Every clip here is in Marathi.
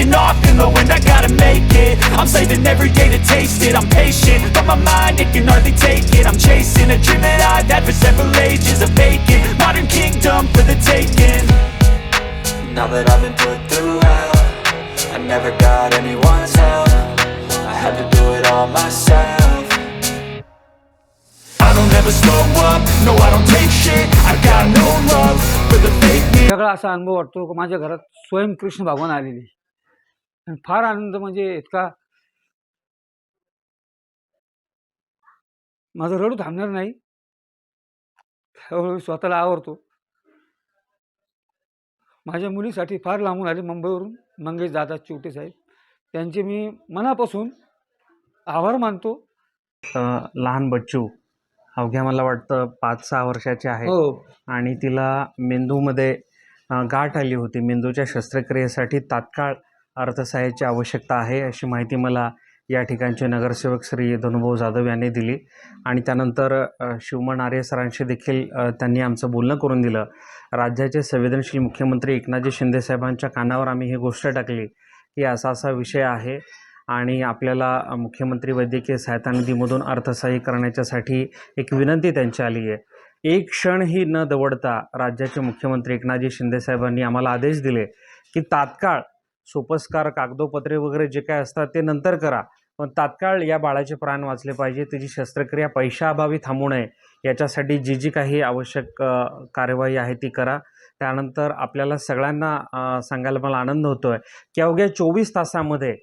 taking off in the wind I gotta make it, I'm saving every day to taste it I'm patient, but my mind, it can hardly take it I'm chasing a dream that I've had for several ages A vacant, modern kingdom for the taking Now that I've been put through hell I never got anyone's help I had to do it all myself I don't ever slow up, no I don't take shit I got no love for the fakeness सगळा असा अनुभव वाटतो की माझ्या घरात स्वयं कृष्ण भगवान आलेली आणि फार आनंद म्हणजे इतका माझं रडू थांबणार नाही. हळूहळू स्वतःला आवरतो. माझ्या मुलीसाठी फार लांबून आले मुंबईवरून मंगेश दादा चिवटे साहेब. त्यांचे मी मनापासून आभार मानतो. लहान बच्चू अवघ्या मला वाटतं पाच सहा वर्षाची आहे हो. आणि तिला मेंदूमध्ये गाठ आली होती. मेंदूच्या शस्त्रक्रियेसाठी तात्काळ अर्थसहाय्याची आवश्यकता आहे अशी माहिती मला या ठिकाणचे नगरसेवक श्री धनुभाऊ जाधव यांनी दिली. आणि त्यानंतर शिवमन आर्य सरांशी देखील त्यांनी आमचं बोलणं करून दिलं. राज्याचे संवेदनशील मुख्यमंत्री एकनाथजी शिंदेसाहेबांच्या कानावर आम्ही ही गोष्ट टाकली की असा असा विषय आहे आणि आपल्याला मुख्यमंत्री वैद्यकीय सहायता निधीमधून अर्थसहाय्य करण्याच्यासाठी एक विनंती त्यांची आली आहे. एक क्षणही न दवडता राज्याचे मुख्यमंत्री एकनाथजी शिंदेसाहेबांनी आम्हाला आदेश दिले की तात्काळ सोपस्कार कागदोपत्रे वगैरे जे काय असतात ते नंतर करा. पण तात्काळ या बाळाचे प्राण वाचले पाहिजे. त्याची शस्त्रक्रिया पैशाअभावी थांबू नये. याच्यासाठी जी जी काही आवश्यक कार्यवाही आहे ती करा. त्यानंतर आपल्याला सगळ्यांना सांगायला मला आनंद होतो आहे की अवघ्या चोवीस तासामध्ये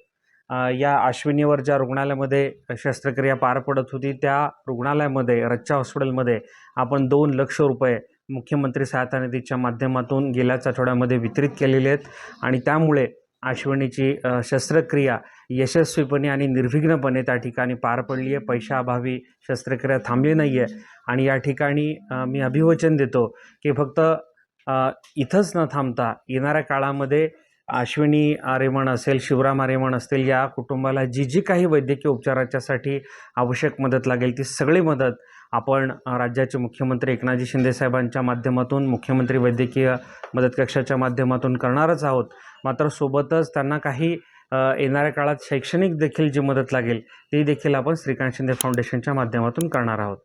या अश्विनीवर ज्या रुग्णालयामध्ये शस्त्रक्रिया पार पडत होती त्या रुग्णालयामध्ये रच्चा हॉस्पिटलमध्ये आपण दोन लक्ष रुपये मुख्यमंत्री सहायता निधीच्या माध्यमातून गेल्याच आठवड्यामध्ये वितरित केलेले आहेत. आणि त्यामुळे अश्विनीची शस्त्रक्रिया यशस्वीपणे आणि निर्विघ्नपणे त्या ठिकाणी पार पडली आहे पैशाअभावी शस्त्रक्रिया थांबली नाही आहे आणि या ठिकाणी मी अभिवचन देतो की फक्त इथंच न थांबता येणाऱ्या काळामध्ये अश्विनी रेमण असेल शिवराम रेमण असतील या कुटुंबाला जी जी काही वैद्यकीय उपचाराच्यासाठी आवश्यक मदत लागेल ती सगळी मदत आपण राज्याचे मुख्यमंत्री एकनाथजी शिंदेसाहेबांच्या माध्यमातून मुख्यमंत्री वैद्यकीय मदत कक्षाच्या माध्यमातून करणारच आहोत. मात्र सोबतच त्यांना काही येणाऱ्या काळात शैक्षणिक देखील जी मदत लागेल ती देखील आपण श्रीकांत शिंदे फाउंडेशनच्या माध्यमातून करणार आहोत.